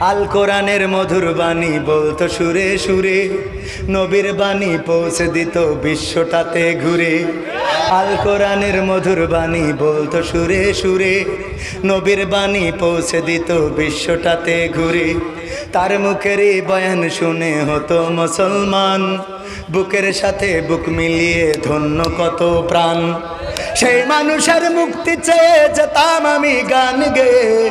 আল কোরআনের মধুর বাণী বলতো সুরে সুরে, নবীর বাণী পৌঁছে দিত বিশ্বটাতে ঘুরে। আল কোরআনের মধুর বাণী বলতো সুরে সুরে, নবীর বাণী পৌঁছে দিত বিশ্বটাতে ঘুরে। তার মুখের বয়ান শুনে হতো মুসলমান, বুকের সাথে বুক মিলিয়ে ধন্য কত প্রাণ। সেই মানুষের মুক্তি চেয়ে যেতাম আমি গান গেয়ে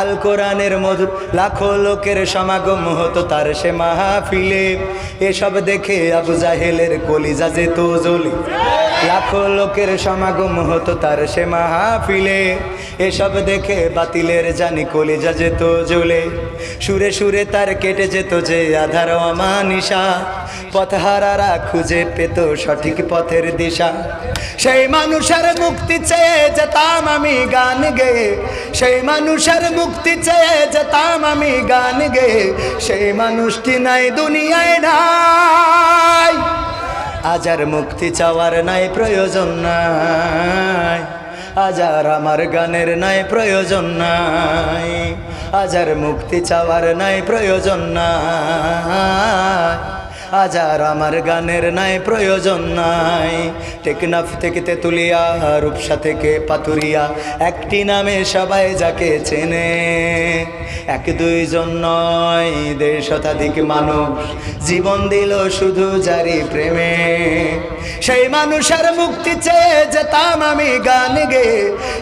আল কোরআনের মধুর লাখো লোকের সমাগম হতো তার সে মাহফিলে। এসব দেখে আবু জাহেলের কলিজা যেত জ্বলে। লাখো লোকের সমাগম হতো তার সে মাহফিলে। এসব দেখে বাতিলের জানি কলিজা যেত জ্বলে। সুরে সুরে তার কেটে যেত যে আধার অমানিসা পথহারারা খুঁজে পেত সঠিক পথের দিশা। সেই মানুষের মুক্তি চেয়ে যেতাম আমি গান গেয়ে সেই মানুষের মুক্তি চেয়ে যেতাম আমি গান গেয়ে সেই মানুষটি নাই দুনিয়ায় নাই। আজ আর মুক্তি চাওয়ার নাই প্রয়োজন নাই। আজ আর আমার গানের নাই প্রয়োজন নাই। আজ আর মুক্তি চাওয়ার নাই প্রয়োজন নাই। আজ আর আমার গানের নাই, প্রয়োজন নাই। টেকনাফ থেকে তেতুলিয়া, রূপসা থেকে পাতুরিয়া একটি নামে সবাই যাকে চেনে। এক দুইজন নয়, দেড় শতাধিক মানুষ জীবন দিল শুধু জারি প্রেমে। সেই মানুষের মুক্তি চেয়ে যেতাম আমি গান গে।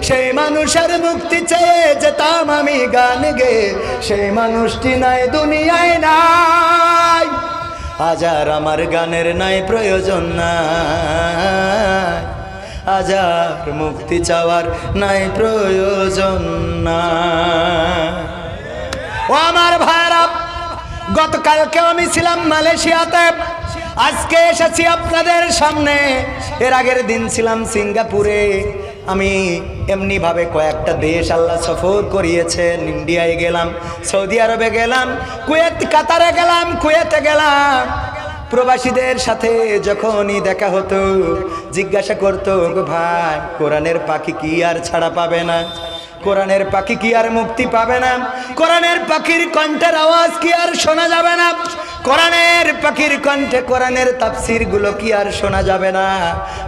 সেই মানুষের মুক্তি চেয়ে যেতাম আমি গান গে। সেই মানুষটি নাই, দুনিয়ায় নাই। আজ আর আমার গানের নাই প্রয়োজন নাই। আজ আর মুক্তি চাওয়ার নাই প্রয়োজন নাই। ও আমার ভাইরা গতকালকে আমি ছিলাম মালয়েশিয়াতে। আজকে এসেছি আপনাদের সামনে। এর আগের দিন ছিলাম সিঙ্গাপুরে। আমি এমনিভাবে কয়েকটা দেশ আল্লাহ সফর করিয়েছেন, ইন্ডিয়ায় গেলাম, সৌদি আরবে গেলাম, কুয়েত, কাতারে গেলাম, কুয়েতে গেলাম। প্রবাসীদের সাথে যখনই দেখা হতো, জিজ্ঞাসা করতো, "গো ভাই, কোরআনের পাখি কি আর ছাড়া পাবে না? কোরআনের পাখি কি আর মুক্তি পাবে না? কোরআনের পাখির কণ্ঠের আওয়াজ কি আর শোনা যাবে না? কোরআনের পাখির কণ্ঠে কোরআনের তাফসিরগুলো কি আর শোনা যাবে না?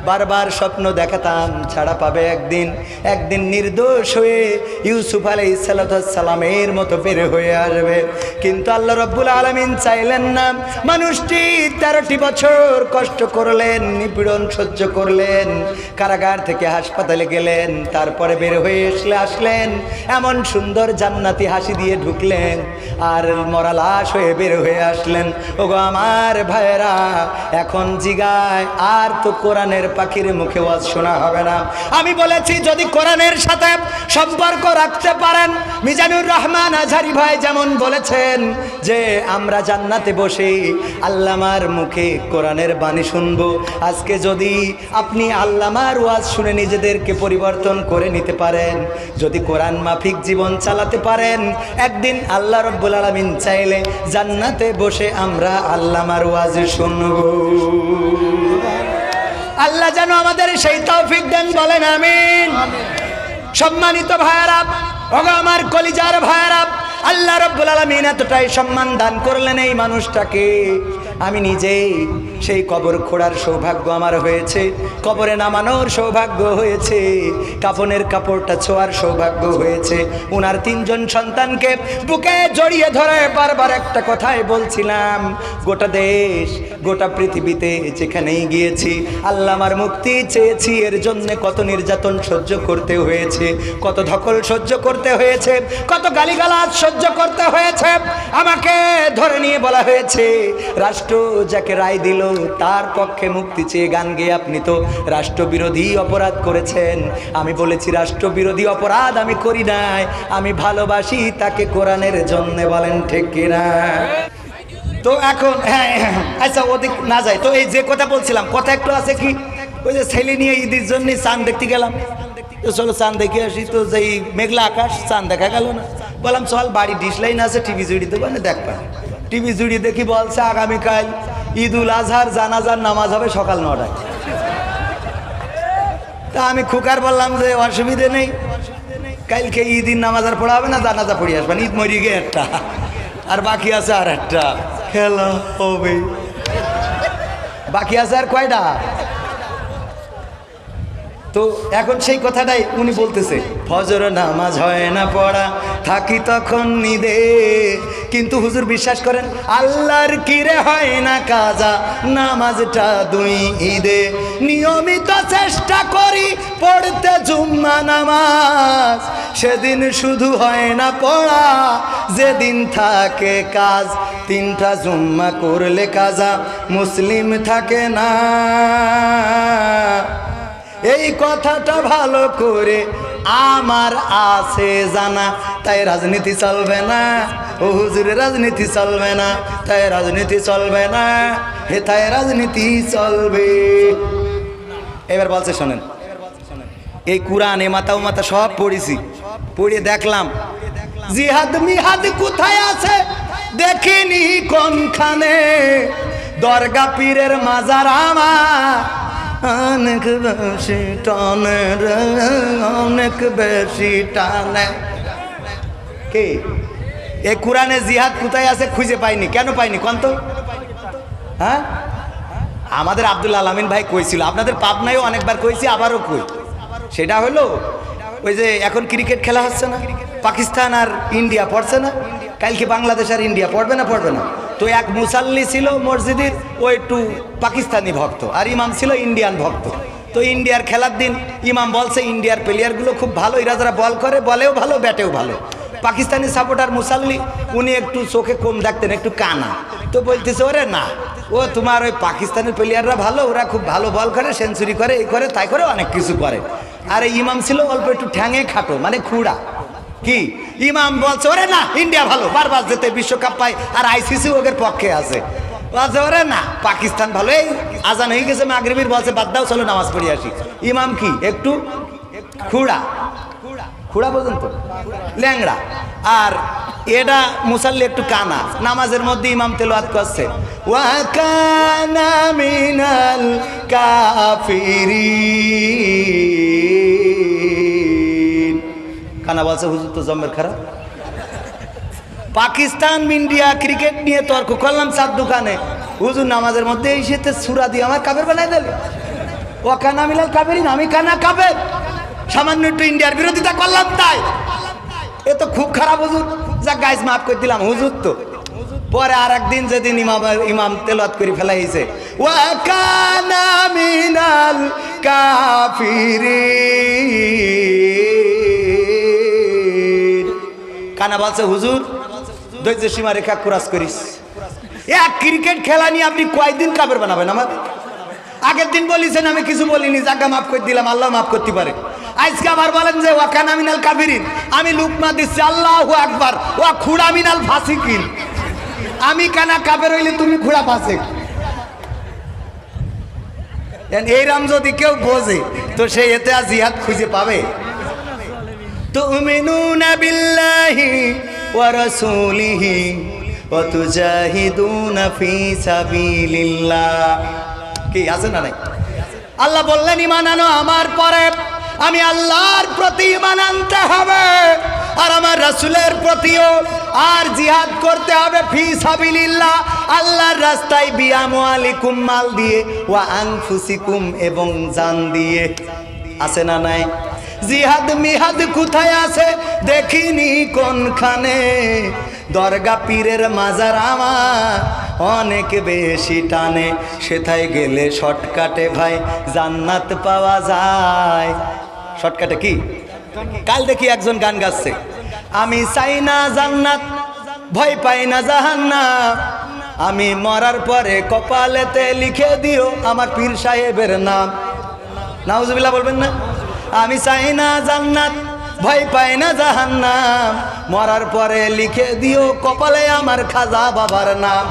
বারবার স্বপ্ন দেখাতাম, ছাড়া পাবে একদিন। একদিন নির্দোষ হয়ে ইউসুফ আলাই সালামের মতো বের হয়ে আসবে। কিন্তু আল্লাহ রব্বুল আলমিন চাইলেন না। মানুষটি তেরোটি বছর কষ্ট করলেন, নিপীড়ন সহ্য করলেন, কারাগার থেকে হাসপাতালে গেলেন, তারপরে বের হয়ে আসলে আসলেন, এমন সুন্দর জান্নাতি হাসি দিয়ে ঢুকলেন, আর মরা লাশ হয়ে বের হয়ে আসলেন। ওগো আমার ভাইয়েরা, এখন জিগায়, আর তো কোরআনের পাখির মুখে ওয়াজ শোনা হবে না। আমি বলেছি, যদি কোরআনের সাথে সম্পর্ক রাখতে পারেন, মিজানুর রহমান আঝারি ভাই যেমন বলেছেন যে, আমরা জান্নাতে বসে আল্লামার মুখে কোরআনের বাণী শুনব। আজকে যদি আপনি আল্লামার ওয়াজ শুনে নিজেদেরকে পরিবর্তন করে নিতে পারেন, যদি কোরআন মাফিক জীবন চালাতে পারেন, একদিন আল্লাহ রব্বুল আলমিন চাইলে জান্নাতে বসে আমরা আল্লামার ওয়াজে শুনব। আল্লাহ যেন আমাদের সেই তৌফিক দেন, বলেন আমিন। সম্মানিত ভাইয়ারা ভগ আমার কলিজার ভাইয়ারা, আল্লাহ রব্বুল আলমিন এতটাই সম্মান দান করলেন এই মানুষটাকে। আমি নিজেই সেই কবর খোঁড়ার সৌভাগ্য আমার হয়েছে। কবরে নামানোর সৌভাগ্য হয়েছে। কাফনের কাপড়টা ছোঁয়ার সৌভাগ্য হয়েছে। ওনার তিনজন সন্তানকে বুকে জড়িয়ে ধরে বারবার একটা কথাই বলছিলাম, গোটা দেশ, গোটা পৃথিবীতে যেখানেই গিয়েছি, আল্লাহ আমার মুক্তি চেয়েছি। এর জন্য কত নির্যাতন সহ্য করতে হয়েছে, কত ধকল সহ্য করতে হয়েছে, কত গালিগালাজ সহ্য করতে হয়েছে। আমাকে ধরে নিয়ে বলা হয়েছে, রাষ্ট্র যাকে রায় দিল তার পক্ষে মুক্তি চেয়ে গান গেয়ে আপনি তো রাষ্ট্রবিরোধী অপরাধ করেছেন। আমি বলেছি, রাষ্ট্রবিরোধী অপরাধ আমি করি নাই। আমি ভালোবাসি তাকে কোরআনের জন্য, বলেন ঠিক কিনা তো এখন হ্যাঁ আচ্ছা ওদিক না যায় তো এই যে কথা বলছিলাম, কথা একটু আছে কি? ওই যে ছেলে নিয়ে ঈদের জন্য চান দেখতে গেলাম। তো চলো চাঁদ দেখে আসি। তো যেই মেঘলা আকাশ চান দেখা গেল না। বললাম, চল বাড়ি ডিশ লাইন আছে, টিভি জুড়ি দেবো না দেখবা টিভি জুড়ি দেখি বলছে, আগামীকাল ঈদ উল আজহার জানাজার নামাজ হবে সকাল নটায়। তা আমি খুকার বললাম যে অসুবিধে নেই। কালকে ঈদিন নামাজ আর পড়া হবে না, জানাজা পড়ে আসবেন। ঈদ মরি গে একটা। আর বাকি আছে আর একটা। খেলা হবে বাকি আছে আর কয়টা? তো এখন সেই কথাটাই উনি বলতেছে। ফজর নামাজ হয় না পড়া, থাকি তখন নিদে। কিন্তু হুজুর বিশ্বাস করেন, আল্লাহর কিরে হয় না কাজা, নামাজটা দুই ঈদে। নিয়মিত চেষ্টা করি পড়তে জুম্মা নামাজ। সেদিন শুধু হয় না পড়া, যেদিন থাকে কাজ। তিনটা জুম্মা করলে কাজা, মুসলিম থাকে না। এই কথাটা ভালো করে আমার আছে জানা। তাই রাজনীতি চলবে না। ও হুজুরে, রাজনীতি চলবে না। তাই রাজনীতি চলবে না। হে, তাই রাজনীতি চলবে। এবার বলছে, শোনেন। এই কোরআন এ মাতা মাতা সব পড়েছি। পড়ে দেখলাম। জিহাদ মিহাদ কোথায় আছে? দেখিনি কোনখানে। দরগা পীরের মাজার আমার। অনেক বেশি টানে রে, অনেক বেশি টানে। কে? এ কোরআনে জিহাদ কোথায় আছে খুঁজে পাইনি। কেন পাইনি কোন তো? হ্যাঁ? আমাদের আব্দুল আলমিন ভাই কইছিল, আপনাদের পাবনায়ও অনেকবার কইছি, আবারও কই। সেটা হলো, ওই যে এখন ক্রিকেট খেলা হচ্ছে না, পাকিস্তান আর ইন্ডিয়া পড়ছে না। কালকে বাংলাদেশ আর ইন্ডিয়া, পড়বে না পড়বে না। তো এক মুসাল্লি ছিল মসজিদের, ও একটু পাকিস্তানি ভক্ত, আর ইমাম ছিল ইন্ডিয়ান ভক্ত। তো ইন্ডিয়ার খেলার দিন ইমাম বলছে, ইন্ডিয়ার প্লেয়ারগুলো খুব ভালো, এরা যারা বল করে, বলেও ভালো, ব্যাটেও ভালো। পাকিস্তানি সাপোর্টার মুসাল্লি, উনি একটু চোখে কম দেখতেন, একটু কানা। তো বলতেছে, ওরে না, ও তোমার ওই পাকিস্তানের প্লেয়াররা ভালো, ওরা খুব ভালো বল করে, সেঞ্চুরি করে, এই করে, তাই করে, অনেক কিছু করে। আর ইমাম ছিল অল্প একটু ঠ্যাঙে খাটো মানে খুঁড়া। কি? ইমাম বলছে, ওরে না, ইন্ডিয়া ভালো, বারবার যেতে বিশ্বকাপ পায়, আর আইসিসি ওদের পক্ষে আছে। বলছে, ওরে না, পাকিস্তান ভালো। এই আজান হয়ে গেছে, মাগরিবির বলছে, বাদ দাও, চলো নামাজ পড়ে আসি। ইমাম কি? একটু খুঁড়া খুঁড়া পর্যন্ত ল্যাংড়া। আর এটা মুসাল্লি একটু কানা, নামাজের মধ্যে ইমাম তেলোয়াত করছে। ওয়াকানা মিনাল কাফিরিন। কানা বলছে, হুজুর তো জম্মের খারাপ? পাকিস্তান, ইন্ডিয়া, ক্রিকেট নিয়ে তর্ক করলাম চার দোকানে। হুজুর, নামাজের মধ্যে শীতে সুরা দিয়ে আমার কাবের বানাই দিল। ও কানা মিলাল কাবেরিন আমি কানা কাবের সামান্য একটু ইন্ডিয়ার বিরোধিতা করলাম তাই। এ তো খুব খারাপ, হুজুর। যা গাইজ মাফ করে দিলাম, হুজুর তো। পরে আর একদিন যেদিন ইমাম ইমাম তেলত করে ফেলাইছে ওয়াকানা মিনাল কাফিরিন। কানা বলছে, হুজুর ধৈর্য সীমা রেখা ক্রাস করিস। এক ক্রিকেট খেলা নিয়ে আপনি কয়দিন কাবের বানাবেন আমার? আগের দিন বলিছেন, আমি কিছু বলিনি, জাগা মাফ করে দিলাম, আল্লাহ মাফ করতে পারে। আজকে আবার বলেন যে, ওয়াকান আমিনাল কাবিরিন আমি লুকমা দিচ্ছি, আল্লাহ আকবার। ওয়া খুড়া মিনাল ফাসিকিন। আমি কানা কাবের হইলে তুমি খুড়া ফাসিক। এইরাম যদি কেউ বোঝে, তো সে এতে আর জিহাদ খুঁজে পাবে? বিল্লাহি ওয়া রাসূলিহি ওয়া তুজাহিদুনা ফি সাবিলিল্লাহ। কি, আছে না নাই? আল্লাহ বললেন ইমান আনো আমার পরে। আমি আল্লাহর প্রতি ইমান আনতে হবে। আর আমার রাসূলের প্রতিও আর জিহাদ করতে হবে ফি সাবিলিল্লাহ। আল্লাহর রাস্তায় বিয়াম আলিকুম মাল দিয়ে, ওয়া আনফুসিকুম এবং জান দিয়ে। আছে না নাই? জিহাদ মিহাদ কোথায় আছে দেখিনি কোনখানে? দরগা পীরের মাজার আমার অনেক বেশি টানে। সেথায় গেলে শর্টকাটে ভাই জান্নাত পাওয়া যায়। শর্টকাটে কি? কাল দেখি একজন গান গাচ্ছে। আমি চাই না জান্নাত, ভয় পাই না জাহান্নাম। আমি মরার পরে কপালেতে লিখে দিও আমার পীর সাহেবের নাম। নাউজুবিল্লাহ বলবেন না? আমি চাই না জান্নাত, ভয় পাই না জাহান্নাম। মরার পরে লিখে দিও কপালে আমার খাজা বাবার নাম।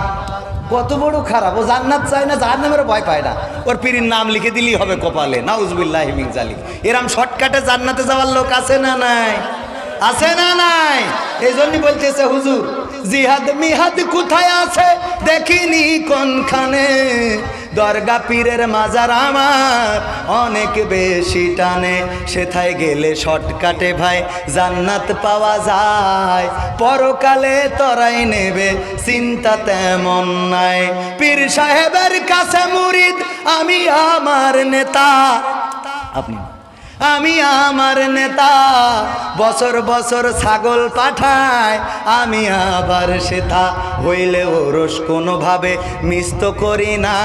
কত বড় খারাপ, ও জান্নাত চায় না, জাহান্নামের ভয় পায় না। ওর পীরের নাম লিখে দিলেই হবে কপালে। নাউজুবিল্লাহ জালিক। এরম শর্টকাটে জান্নাতে যাওয়ার লোক আছে না নাই? আছে না নাই? এই জন্যই বলতেছে হুজুর, জিহাদ মিহাদ কোথায় আছে? দেখিনি কোনখানে। দরগা পীরের মাজার আমার অনেক বেশি টানে। সেথায় গেলে শর্টকাটে ভাই, জান্নাত পাওয়া যায়। পরকালে তরাই নেবে, চিন্তা তেমন নাই। পীর সাহেবের কাছে মুরিদ, আমি আমার নেতা। আপনি আমি আমার নেতা, বছর বছর ছাগল পাঠায়, আমি আবার সেথা হইলে ওরস কোনোভাবে মিস্ত করি না।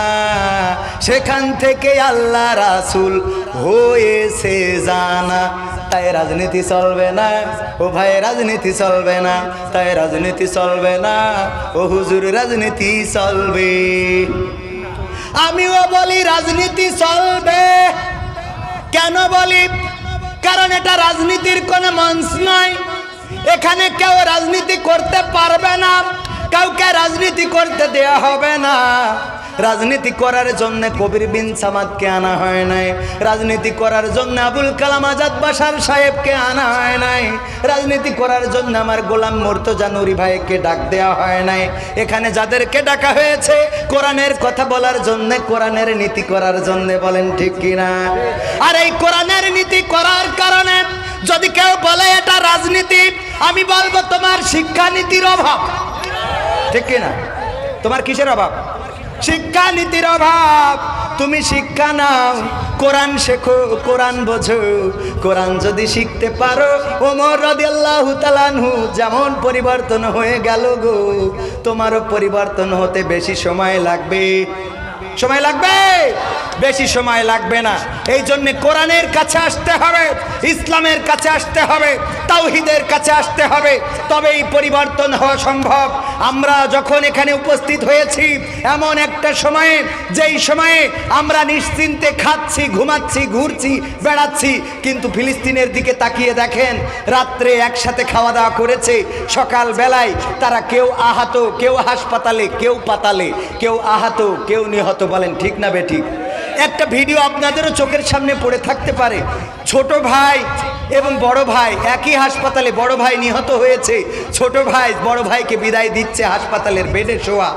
সেখান থেকে আল্লাহ রাসুল হয়েছে জানা। তাই রাজনীতি চলবে না। ও ভাই, রাজনীতি চলবে না। তাই রাজনীতি চলবে না। ও হুজুর, রাজনীতি চলবে। আমিও বলি, রাজনীতি চলবে। কেন বলি? কারণ এটা রাজনীতির কোনো মঞ্চ নয়। এখানে কেউ রাজনীতি করতে পারবে না। কাউকে রাজনীতি করতে দেয়া হবে না। রাজনীতি করার জন্য কবির বিন সামাদকে আনা হয় নাই। রাজনীতি করার জন্য আবুল কালাম আজাদ বাসার সাহেবকে আনা হয় নাই। রাজনীতি করার জন্য আমার গোলাম মর্তজা নুরি ভাইকে ডাক দেওয়া হয় নাই। এখানে যাদেরকে ডাকা হয়েছে, কোরআনের কথা বলার জন্য, কোরআনের নীতি করার জন্য বলেন ঠিক কিনা? আর এই কোরআনের নীতি করার কারণে যদি কেউ বলে এটা রাজনীতি, আমি বলব তোমার শিক্ষানীতির অভাব। ঠিক কিনা তোমার কিসের অভাব? শিক্ষা নীতির অভাব। তুমি শিক্ষা নাও, কোরআন শেখো, কোরআন বোঝো। কোরআন যদি শিখতে পারো, ওমর রাদিয়াল্লাহু যেমন পরিবর্তন হয়ে গেল গো। তোমারও পরিবর্তন হতে বেশি সময় লাগবে। সময় লাগবে? বেশি সময় লাগবে না। এই জন্যে কোরআনের কাছে আসতে হবে, ইসলামের কাছে আসতে হবে, তাওহিদের কাছে আসতে হবে। তবেই পরিবর্তন হওয়া সম্ভব। আমরা যখন এখানে উপস্থিত হয়েছি, এমন একটা সময়ে, যেই সময়ে আমরা নিশ্চিন্তে খাচ্ছি, ঘুমাচ্ছি, ঘুরছি, বেড়াচ্ছি, কিন্তু ফিলিস্তিনের দিকে তাকিয়ে দেখেন, রাত্রে একসাথে খাওয়া দাওয়া করেছে সকাল বেলায় তারা কেউ আহত, কেউ হাসপাতালে, কেউ পাতালে, কেউ আহত, কেউ নিহত। বলেন, ঠিক না বে, ঠিক। একটা ভিডিও আপনাদেরও চোখের সামনে পড়ে থাকতে পারে। ছোট ভাই এবং বড় ভাই, একই হাসপাতালে বড় ভাই নিহত হয়েছে। ছোট ভাই, বড় ভাইকে বিদায় দিচ্ছে হাসপাতালের বেডে শোয়া।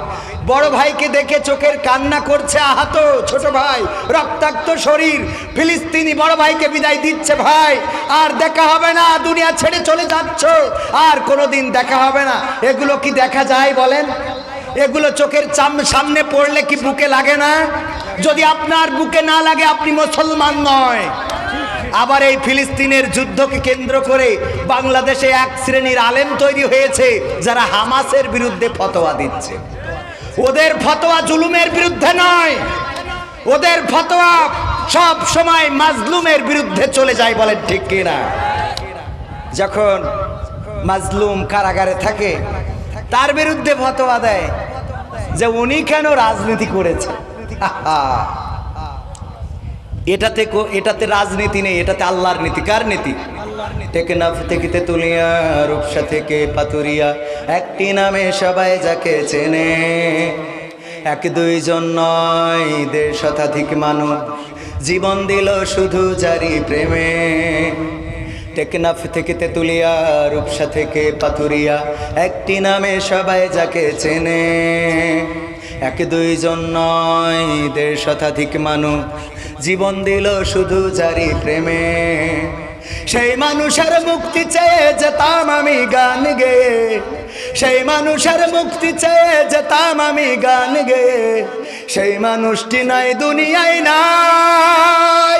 বড় ভাইকে দেখে চোখের কান্না করছে আহত ছোট ভাই, রক্তাক্ত শরীর। ফিলিস্তিনি বড় ভাইকে বিদায় দিচ্ছে ভাই, আর দেখা হবে না, দুনিয়া ছেড়ে চলে যাচ্ছ। আর কোনোদিন দেখা হবে না। এগুলো কি দেখা যায় বলেন? এগুলো চোখের চাম- সামনে পড়লে কি বুকে লাগে না? যদি আপনার বুকে না লাগে, আপনি মুসলমান নয়। আবার এই ফিলিস্তিনের যুদ্ধকে কেন্দ্র করে বাংলাদেশে এক শ্রেণির আলেম তৈরি হয়েছে, যারা হামাসের বিরুদ্ধে ফতোয়া দিচ্ছে। ওদের ফতোয়া জুলুমের বিরুদ্ধে নয়। ওদের ফতোয়া সব সময় মাজলুমের বিরুদ্ধে চলে যায় বলেন ঠিক কিনা? যখন মাজলুম কারাগারে থাকে, তার বিরুদ্ধে ফতোয়া দেয়। যে উনি কেন রাজনীতি করেছে? এটাতে এটাতে রাজনীতি নেই, এটাতে আল্লাহর নীতি। কার নীতি? টেকনাফ থেকে তেতুলিয়া, রূপসা থেকে পাতুরিয়া। একটি নামে সবাই যাকে চেনে। এক দুইজন নয়, দেড় শতাধিক মানুষ। জীবন দিল শুধু জারি প্রেমে। টেকনাফ থেকে তেতুলিয়া, রূপসা থেকে পাতুরিয়া একটি নামে সবাই যাকে চেনে। এক দুইজন নয়, দেড় শতাধিক মানুষ। জীবন দিল শুধু জারি প্রেমে। সেই মানুষের মুক্তি চেয়ে যেতাম আমি গান গেয়ে সেই মানুষের মুক্তি চেয়ে যেতাম আমি গান গেয়ে সেই মানুষটি নাই, দুনিয়ায় নাই।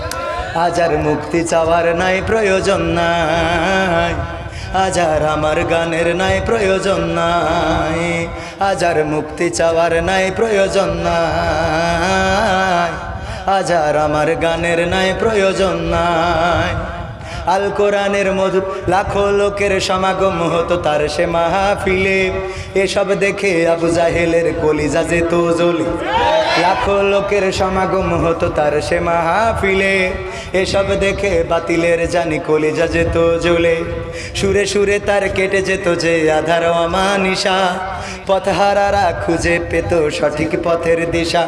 আজ আর মুক্তি চাওয়ার নাই প্রয়োজন নাই। আজ আর আমার গানের নাই প্রয়োজন নাই। আজ আর মুক্তি চাওয়ার নাই প্রয়োজন নাই। আজ আর আমার গানের নাই প্রয়োজন নাই। আল কোরআনের মধু লাখো লোকের সমাগম হতো তার সে মাহফিলে। এসব দেখে আবু জাহেলের কলিজা যেত জ্বলে। লাখো লোকের সমাগম হতো তার সে মাহফিলে। এসব দেখে বাতিলের জানি কলিজা যেত জ্বলে। সুরে সুরে তার কেটে যেত যে আধার অমানিসা। পথহারারা খুঁজে পেত সঠিক পথের দিশা।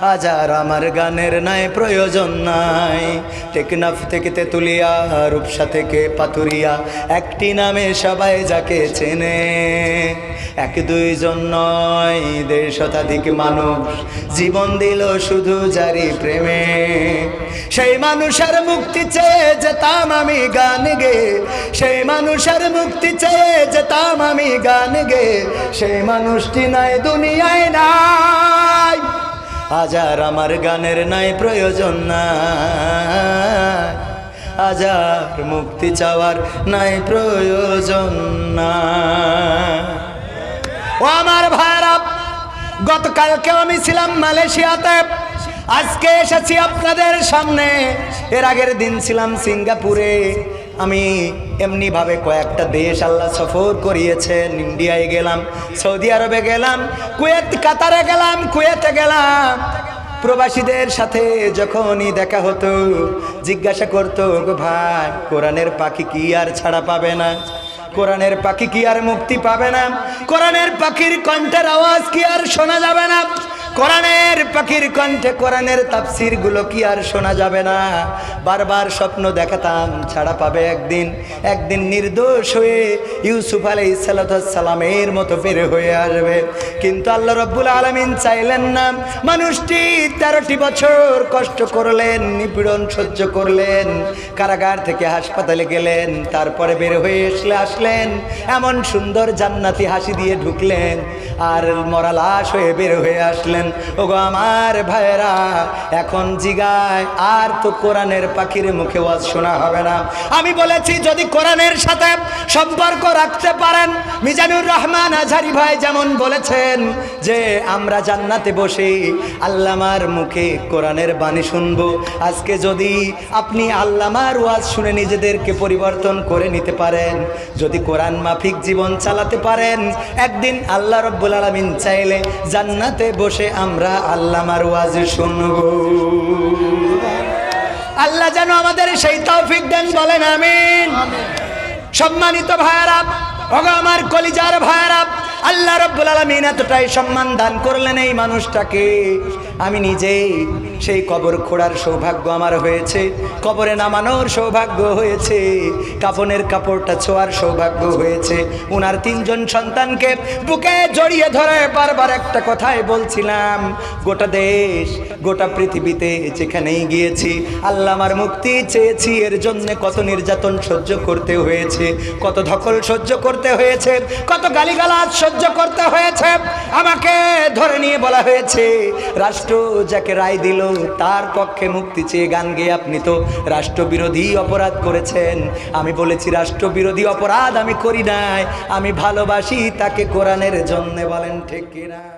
আজ আর আমার গানের নাই, প্রয়োজন নাই। টেকনাফ থেকে তেতুলিয়া, রূপসা থেকে পাতুরিয়া একটি নামে সবাই যাকে চেনে। এক দুইজন নয়, দেড় শতাধিক মানুষ জীবন দিল শুধু জারি প্রেমে। সেই মানুষের মুক্তি চেয়ে যেতাম আমি গান গে। সেই মানুষের মুক্তি চেয়ে যেতাম আমি গান গে। সেই মানুষটি নাই, দুনিয়ায় নাই। আজ আর আমার গানের নাই প্রয়োজন নাই। আজ আর মুক্তি চাওয়ার নাই প্রয়োজন না ও আমার ভাইরা গতকালকে আমি ছিলাম মালয়েশিয়াতে। আজকে এসেছি আপনাদের সামনে। এর আগের দিন ছিলাম সিঙ্গাপুরে। আমি এমনিভাবে কয়েকটা দেশ আল্লাহ সফর করিয়েছেন, ইন্ডিয়ায় গেলাম, সৌদি আরবে গেলাম, কুয়েত, কাতারে গেলাম, কুয়েতে গেলাম। প্রবাসীদের সাথে যখনই দেখা হতো, জিজ্ঞাসা করতো, "গো ভাই, কোরআনের পাখি কি আর ছাড়া পাবে না? কোরআনের পাখি কি আর মুক্তি পাবে না? কোরআনের পাখির কণ্ঠের আওয়াজ কি আর শোনা যাবে না? কোরআনের পাখির কণ্ঠে কোরআনের তাফসিরগুলো কি আর শোনা যাবে না? বারবার স্বপ্ন দেখাতাম, ছাড়া পাবে একদিন। একদিন নির্দোষ হয়ে ইউসুফ আলাই সালামের মতো বের হয়ে আসবে। কিন্তু আল্লাহ রব্বুল আলমিন চাইলেন না। মানুষটি তেরোটি বছর কষ্ট করলেন, নিপীড়ন সহ্য করলেন, কারাগার থেকে হাসপাতালে গেলেন, তারপরে বের হয়ে আসলে আসলেন। এমন সুন্দর জান্নাতি হাসি দিয়ে ঢুকলেন, আর মরা লাশ হয়ে বের হয়ে আসলেন। ওগো আমার ভাইরা এখন জিগায়, আর তো কোরআনের পাখির মুখে ওয়াজ শোনা হবে না। আমি বলেছি, যদি কোরআনের সাথে সম্পর্ক রাখতে পারেন, মিজানুর রহমান আঝারি ভাই যেমন বলেছেন যে, আমরা জান্নাতে বসে, আল্লামার মুখে কোরআনের বাণী শুনব। আজকে যদি আপনি আল্লামার ওয়াজ শুনে নিজেদেরকে পরিবর্তন করে নিতে পারেন, যদি কোরআন মাফিক জীবন চালাতে পারেন, একদিন আল্লাহ রব্বুল আলমিন চাইলে জান্নাতে বসে আমরা আল্লামার ওয়াজ শুনব। আল্লাহ যেন আমাদের সেই তৌফিক দেন, বলেন আমিন। সম্মানিত ভাইয়ারা, ওগো আমার কলিজার ভাইয়ারা, আল্লাহ রব্বুল আলমিন এতটাই সম্মান দান করলেন এই মানুষটাকে। আমি নিজেই সেই কবর খোঁড়ার সৌভাগ্য আমার হয়েছে। কবরে নামানোর সৌভাগ্য হয়েছে। কাফনের কাপড়টা ছোঁয়ার সৌভাগ্য হয়েছে। উনার তিনজন সন্তানকে বুকে জড়িয়ে ধরে বারবার একটা কথাই বলছিলাম, গোটা দেশ, গোটা পৃথিবীতে যেখানেই গিয়েছি, আল্লাহ আমার মুক্তি চেয়েছি। এর জন্য কত নির্যাতন সহ্য করতে হয়েছে, কত ধকল সহ্য করতে হয়েছে, কত গালিগালাজ সহ্য করতে হয়েছে। আমাকে ধরে নিয়ে বলা হয়েছে রাষ্ট্র যাকে রায় দিল, তার পক্ষে মুক্তি চেয়ে গান গেয়ে আপনি তো রাষ্ট্রবিরোধী অপরাধ করেছেন। আমি বলেছি, রাষ্ট্রবিরোধী অপরাধ আমি করি নাই। আমি ভালোবাসি তাকে কোরআনের জন্যে। বলেন, ঠিক কিনা?